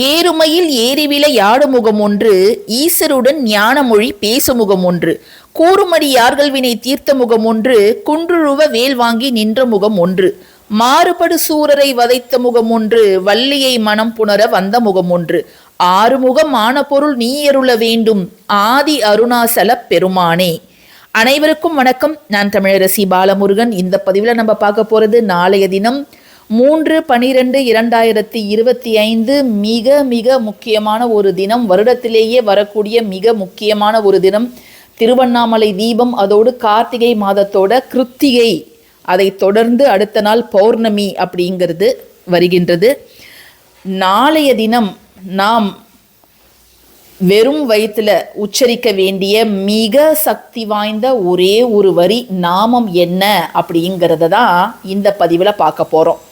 ஏறுமையில் ஏறிவில யாடுமுகம் ஒன்று ஈசருடன் ஞானமொழி பேசுமுகம் ஒன்று. கூறுமடி யார்கள் வினை தீர்த்த முகம் ஒன்று குன்றுழுவ வேல் வாங்கி நின்ற முகம் ஒன்று. மாறுபடு சூரரை வதைத்த முகம் ஒன்று வள்ளியை மனம் புணர வந்த முகம் ஒன்று. ஆறுமுகம் ஆன பொருள் நீயருள வேண்டும் ஆதி அருணாசல பெருமானே. அனைவருக்கும் வணக்கம். நான் தமிழரசி பாலமுருகன். இந்த பதிவில் நம்ம பார்க்க போகிறது நாளைய தினம் மூன்று பனிரெண்டு இரண்டாயிரத்தி இருபத்தி ஐந்து மிக மிக முக்கியமான ஒரு தினம். வருடத்திலேயே வரக்கூடிய மிக முக்கியமான ஒரு தினம். திருவண்ணாமலை தீபம் அதோடு கார்த்திகை மாதத்தோட கிருத்திகை. அதை தொடர்ந்து அடுத்த நாள் பௌர்ணமி அப்படிங்கிறது வருகின்றது. நாளைய தினம் நாம் வெறும் வயிற்றுல உச்சரிக்க வேண்டிய மிக சக்தி வாய்ந்த ஒரே ஒரு வரி நாமம் என்ன அப்படிங்கிறத தான் இந்த பதிவில் பார்க்க போகிறோம்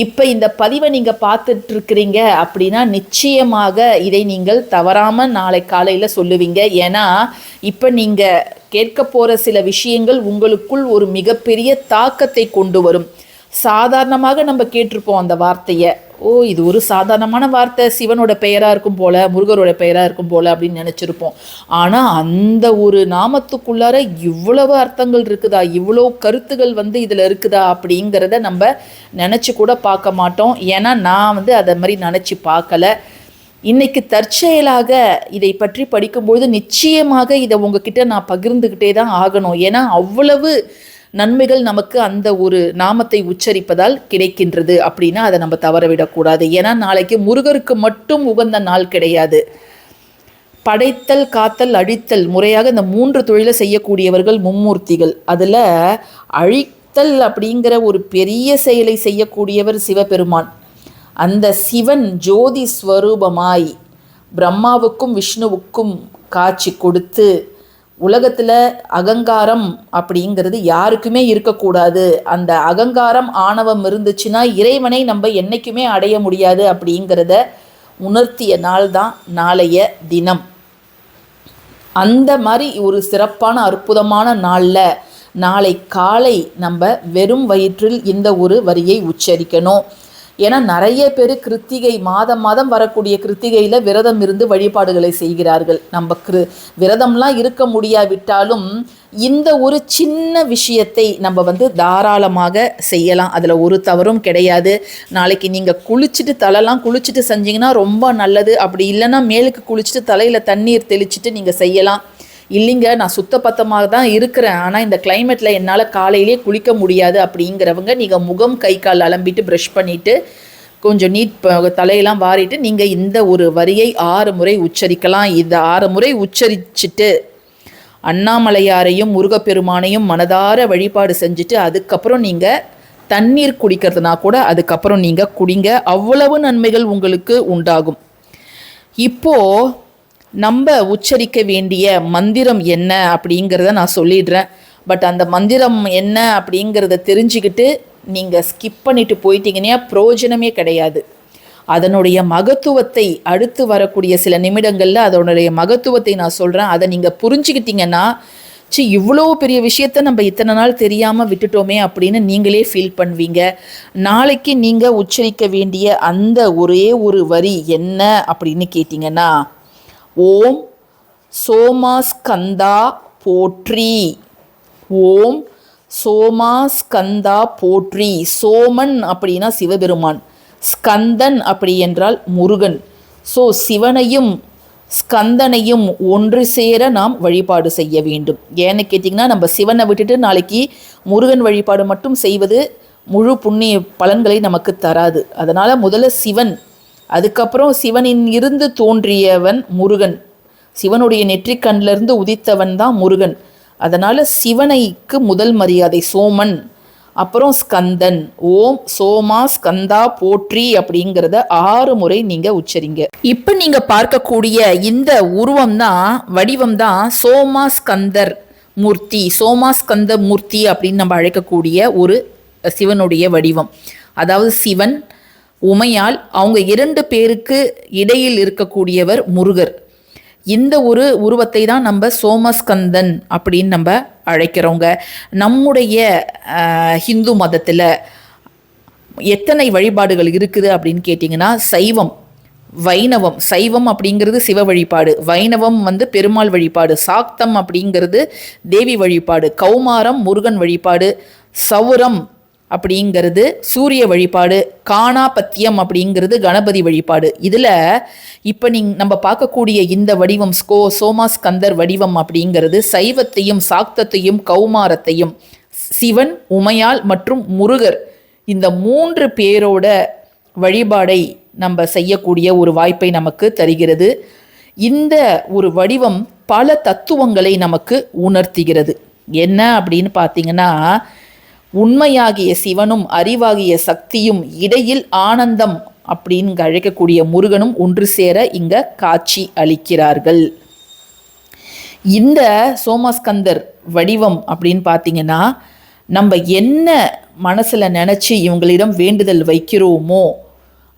இப்போ இந்த பதிவை நீங்கள் பார்த்துட்டு இருக்கிறீங்க அப்படின்னா நிச்சயமாக இதை நீங்கள் தவறாமல் நாளை காலையில் சொல்லுவீங்க. ஏன்னா இப்போ நீங்கள் கேட்க போகிற சில விஷயங்கள் உங்களுக்குள் ஒரு மிகப்பெரிய தாக்கத்தை கொண்டு வரும். சாதாரணமாக நம்ம கேட்டிருப்போம் அந்த வார்த்தையை. ஓ இது ஒரு சாதாரணமான வார்த்தை. சிவனோட பெயராக இருக்கும் போல முருகரோட பெயராக இருக்கும் போல அப்படின்னு நினச்சிருப்போம். ஆனால் அந்த ஒரு நாமத்துக்குள்ளார இவ்வளவு அர்த்தங்கள் இருக்குதா? இவ்வளோ கருத்துகள் வந்து இதில் இருக்குதா? அப்படிங்கிறத நம்ம நினச்சி கூட பார்க்க மாட்டோம். ஏன்னா நான் வந்து அதை மாதிரி நினச்சி பார்க்கல. இன்னைக்கு தற்செயலாக இதை பற்றி படிக்கும்பொழுது நிச்சயமாக இதை உங்ககிட்ட நான் பகிர்ந்துக்கிட்டே தான் ஆகணும். ஏன்னா அவ்வளவு நன்மைகள் நமக்கு அந்த ஒரு நாமத்தை உச்சரிப்பதால் கிடைக்கின்றது அப்படின்னா அதை நம்ம தவறவிடக்கூடாது. ஏன்னா நாளைக்கு முருகருக்கு மட்டும் உகந்த நாள் கிடையாது. படைத்தல் காத்தல் அழித்தல் முறையாக இந்த மூன்று தொழிலை செய்யக்கூடியவர்கள் மும்மூர்த்திகள். அதில் அழித்தல் அப்படிங்கிற ஒரு பெரிய செயலை செய்யக்கூடியவர் சிவபெருமான். அந்த சிவன் ஜோதி ஸ்வரூபமாய் பிரம்மாவுக்கும் விஷ்ணுவுக்கும் காட்சி கொடுத்து உலகத்தில் அகங்காரம் அப்படிங்கிறது யாருக்குமே இருக்கக்கூடாது. அந்த அகங்காரம் ஆணவம் இருந்துச்சுன்னா இறைவனை நம்ம என்றைக்குமே அடைய முடியாது அப்படிங்கிறத உணர்த்திய நாள் தான் நாளைய தினம். அந்த மாதிரி ஒரு சிறப்பான அற்புதமான நாளில் நாளை காலை நம்ம வெறும் வயிற்றில் இந்த ஒரு வரியை உச்சரிக்கணும். ஏன்னா நிறைய பேர் கிருத்திகை மாதம் மாதம் வரக்கூடிய கிருத்திகையில் விரதம் இருந்து வழிபாடுகளை செய்கிறார்கள். நம்ம கிரு விரதம்லாம் இருக்க முடியாவிட்டாலும் இந்த ஒரு சின்ன விஷயத்தை நம்ம வந்து தாராளமாக செய்யலாம். அதில் ஒரு தவறும் கிடையாது. நாளைக்கு நீங்கள் குளிச்சுட்டு தலைலாம் குளிச்சுட்டு செஞ்சீங்கன்னா ரொம்ப நல்லது. அப்படி இல்லைன்னா மேலுக்கு குளிச்சுட்டு தலையில் தண்ணீர் தெளிச்சுட்டு நீங்கள் செய்யலாம். இல்லைங்க நான் சுத்தபத்தமாக தான் இருக்கிறேன். ஆனால் இந்த கிளைமேட்டில் என்னால் காலையிலே குளிக்க முடியாது அப்படிங்கிறவங்க நீங்கள் முகம் கை கால் அலம்பிட்டு ப்ரஷ் பண்ணிவிட்டு கொஞ்சம் நீட் தலையெல்லாம் வாரிட்டு நீங்கள் இந்த ஒரு வரியை ஆறு முறை உச்சரிக்கலாம். இந்த ஆறு முறை உச்சரிச்சுட்டு அண்ணாமலையாரையும் முருகப்பெருமானையும் மனதார வழிபாடு செஞ்சுட்டு அதுக்கப்புறம் நீங்கள் தண்ணீர் குடிக்கிறதுனா கூட அதுக்கப்புறம் நீங்கள் குடிங்க. அவ்வளவு நன்மைகள் உங்களுக்கு உண்டாகும். இப்போது நம்ம உச்சரிக்க வேண்டிய மந்திரம் என்ன அப்படிங்கிறத நான் சொல்லிடுறேன். பட் அந்த மந்திரம் என்ன அப்படிங்கிறத தெரிஞ்சுக்கிட்டு நீங்கள் ஸ்கிப் பண்ணிட்டு போயிட்டீங்கன்னா பிரயோஜனமே கிடையாது. அதனுடைய மகத்துவத்தை அடுத்து வரக்கூடிய சில நிமிடங்களில் அதனுடைய மகத்துவத்தை நான் சொல்கிறேன் அதை நீங்கள் புரிஞ்சுக்கிட்டீங்கன்னா சி இவ்வளோ பெரிய விஷயத்த நம்ம இத்தனை நாள் தெரியாமல் விட்டுட்டோமே அப்படின்னு நீங்களே ஃபீல் பண்ணுவீங்க. நாளைக்கு நீங்கள் உச்சரிக்க வேண்டிய அந்த ஒரே ஒரு வரி என்ன அப்படின்னு கேட்டிங்கன்னா ஓம் சோமாஸ்கந்தா போற்றி. ஓம் சோமாஸ்கந்தா போற்றி. சோமன் அப்படின்னா சிவபெருமான். ஸ்கந்தன் அப்படி என்றால் முருகன். ஸோ சிவனையும் ஸ்கந்தனையும் ஒன்று சேர நாம் வழிபாடு செய்ய வேண்டும். ஏன்னு கேட்டிங்கன்னா நம்ம சிவனை விட்டுட்டு நாளைக்கு முருகன் வழிபாடு மட்டும் செய்வது முழு புண்ணிய பலன்களை நமக்கு தராது. அதனால் முதல்ல சிவன் அதுக்கப்புறம் சிவனின் இருந்து தோன்றியவன் முருகன். சிவனுடைய நெற்றிக்கண்ணிலிருந்து உதித்தவன் தான் முருகன். அதனால் சிவனைக்கு முதல் மரியாதை சோமன். அப்புறம் ஸ்கந்தன். ஓம் சோமா ஸ்கந்தா போற்றி அப்படிங்கிறத ஆறு முறை நீங்கள் உச்சரிங்க. இப்போ நீங்கள் பார்க்கக்கூடிய இந்த உருவம் தான் வடிவம் தான் சோமா ஸ்கந்தர் மூர்த்தி. சோமா ஸ்கந்த மூர்த்தி அப்படின்னு நம்ம அழைக்கக்கூடிய ஒரு சிவனுடைய வடிவம். அதாவது சிவன் உமையால் அவங்க இரண்டு பேருக்கு இடையில் இருக்கக்கூடியவர் முருகர். இந்த ஒரு உருவத்தை தான் நம்ம சோமஸ்கந்தன் அப்படின்னு நம்ம அழைக்கிறோங்க. நம்முடைய ஹிந்து மதத்தில் எத்தனை வழிபாடுகள் இருக்குது அப்படின்னு கேட்டிங்கன்னா சைவம் வைணவம். சைவம் அப்படிங்கிறது சிவ வழிபாடு. வைணவம் வந்து பெருமாள் வழிபாடு. சாக்தம் அப்படிங்கிறது தேவி வழிபாடு. கௌமாரம் முருகன் வழிபாடு. சௌரம் அப்படிங்கிறது சூரிய வழிபாடு காணாபத்தியம் அப்படிங்கிறது கணபதி வழிபாடு. இதில் இப்போ நீ நம்ம பார்க்கக்கூடிய இந்த வடிவம் ஸ்கோ சோமாஸ்கந்தர் வடிவம் அப்படிங்கிறது சைவத்தையும் சாக்தத்தையும் கௌமாரத்தையும் சிவன் உமையால் மற்றும் முருகர் இந்த மூன்று பேரோட வழிபாடை நம்ம செய்யக்கூடிய ஒரு வாய்ப்பை நமக்கு தருகிறது. இந்த ஒரு வடிவம் பல தத்துவங்களை நமக்கு உணர்த்துகிறது. என்ன அப்படின்னு பார்த்தீங்கன்னா உண்மையாகிய சிவனும் அறிவாகிய சக்தியும் இடையில் ஆனந்தம் அப்படின்னு அழைக்கக்கூடிய முருகனும் ஒன்று சேர இங்க காட்சி அளிக்கிறார்கள். இந்த சோமஸ்கந்தர் வடிவம் அப்படின்னு பார்த்தீங்கன்னா நம்ம என்ன மனசில் நினச்சி இவங்களிடம் வேண்டுதல் வைக்கிறோமோ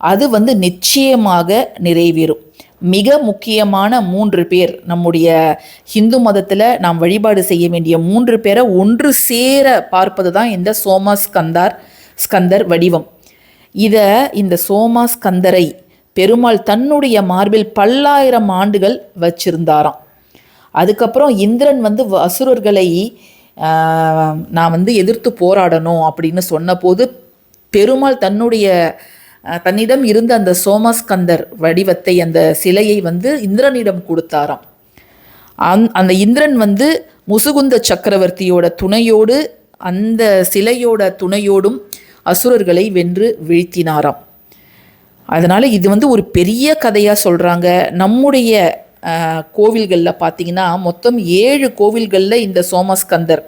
அது வந்து நிச்சயமாக நிறைவேறும். மிக முக்கியமான மூன்று பேர் நம்முடைய ஹிந்து மதத்தில் நாம் வழிபாடு செய்ய வேண்டிய மூன்று பேரை ஒன்று சேர பார்ப்பது தான் இந்த சோமா ஸ்கந்தார் ஸ்கந்தர் வடிவம். இதை இந்த சோமா ஸ்கந்தரை பெருமாள் தன்னுடைய மார்பில் பல்லாயிரம் ஆண்டுகள் வச்சிருந்தாராம். அதுக்கப்புறம் இந்திரன் வந்து வ- அசுரர்களை நான் வந்து எதிர்த்து போராடணும் அப்படின்னு சொன்னபோது பெருமாள் தன்னுடைய தன்னிடம் இருந்த அந்த சோமஸ்கந்தர் வடிவத்தை அந்த சிலையை வந்து இந்திரனிடம் கொடுத்தாராம். அந் அந்த இந்திரன் வந்து முசுகுந்த சக்கரவர்த்தியோட துணையோடு அந்த சிலையோட துணையோடும் அசுரர்களை வென்று வீழ்த்தினாராம். அதனால் இது வந்து ஒரு பெரிய கதையாக சொல்கிறாங்க நம்முடைய கோவில்களில் பார்த்தீங்கன்னா மொத்தம் ஏழு கோவில்களில் இந்த சோமஸ்கந்தர்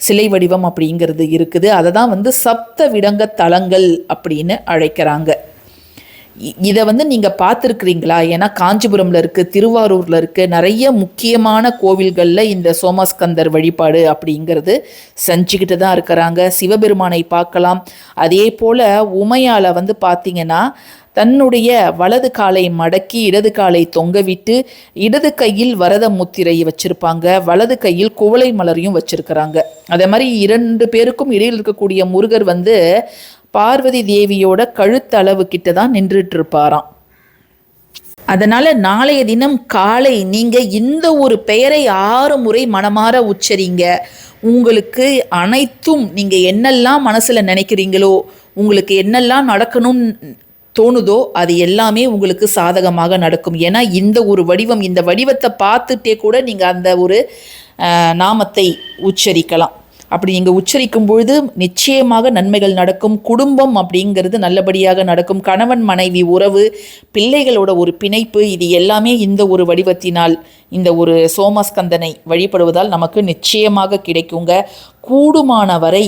சிலை வடிவம் அப்படிங்கிறது இருக்குது. அதை தான் வந்து சப்த விடங்க தலங்கள் அப்படின்னு அழைக்கிறாங்க. இதை வந்து நீங்கள் பார்த்துருக்குறீங்களா? ஏன்னா காஞ்சிபுரமில் இருக்குது திருவாரூரில் இருக்குது நிறைய முக்கியமான கோவில்களில் இந்த சோமஸ்கந்தர் வழிபாடு அப்படிங்கிறது செஞ்சுக்கிட்டு தான் இருக்கிறாங்க. சிவபெருமானை பார்க்கலாம். அதே போல் உமையால் வந்து பார்த்தீங்கன்னா தன்னுடைய வலது காலை மடக்கி இடது காலை தொங்கவிட்டு இடது கையில் வரத முத்திரை வச்சிருப்பாங்க. வலது கையில் குவளை மலரையும் வச்சிருக்கிறாங்க. அதே மாதிரி இரண்டு பேருக்கும் இடையில் இருக்கக்கூடிய முருகர் வந்து பார்வதி தேவியோட கழுத்தளவு கிட்ட தான் நின்றுட்டு இருப்பாராம் அதனால நாளைய தினம் காலை நீங்க இந்த ஒரு பெயரை ஆறு முறை மனமாற உச்சரிங்க. உங்களுக்கு அனைத்தும் நீங்க என்னெல்லாம் மனசுல நினைக்கிறீங்களோ உங்களுக்கு என்னெல்லாம் நடக்கணும்னு தோணுதோ அது எல்லாமே உங்களுக்கு சாதகமாக நடக்கும். ஏன்னா இந்த ஒரு வடிவம் இந்த வடிவத்தை பார்த்துட்டே கூட நீங்கள் அந்த ஒரு நாமத்தை உச்சரிக்கலாம். அப்படி நீங்கள் உச்சரிக்கும் பொழுது நிச்சயமாக நன்மைகள் நடக்கும். குடும்பம் அப்படிங்கிறது நல்லபடியாக நடக்கும். கணவன் மனைவி உறவு பிள்ளைகளோட ஒரு பிணைப்பு இது எல்லாமே இந்த ஒரு வடிவத்தினால் இந்த ஒரு சோமஸ்கந்தனை வழிபடுவதால் நமக்கு நிச்சயமாக கிடைக்குங்க. கூடுமான வரை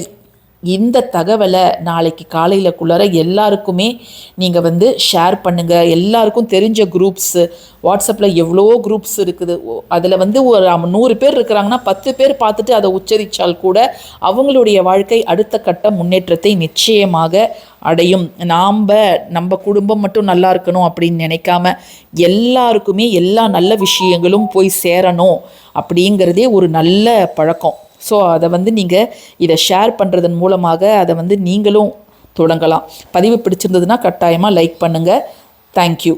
இந்த தகவலை நாளைக்கு காலையில் காலையிலக்குள்ளார எல்லாருக்குமே நீங்கள் வந்து ஷேர் பண்ணுங்கள் எல்லாருக்கும் தெரிஞ்ச குரூப்ஸு வாட்ஸ்அப்பில் எவ்வளோ குரூப்ஸ் இருக்குது. அதில் வந்து ஒரு நூறு பேர் இருக்கிறாங்கன்னா பத்து பேர் பார்த்துட்டு அதை உச்சரித்தால் கூட அவங்களுடைய வாழ்க்கை அடுத்த கட்ட முன்னேற்றத்தை நிச்சயமாக அடையும். நாம் நம்ம குடும்பம் மட்டும் நல்லா இருக்கணும் அப்படின்னு நினைக்காம எல்லாருக்குமே எல்லா நல்ல விஷயங்களும் போய் சேரணும் அப்படிங்கிறதே ஒரு நல்ல பழக்கம். ஸோ அதை வந்து நீங்கள் இதை ஷேர் பண்ணுறதன் மூலமாக அதை வந்து நீங்களும் தொடங்கலாம். பதிவு பிடிச்சிருந்ததுன்னா கட்டாயமாக லைக் பண்ணுங்கள் தேங்க்யூ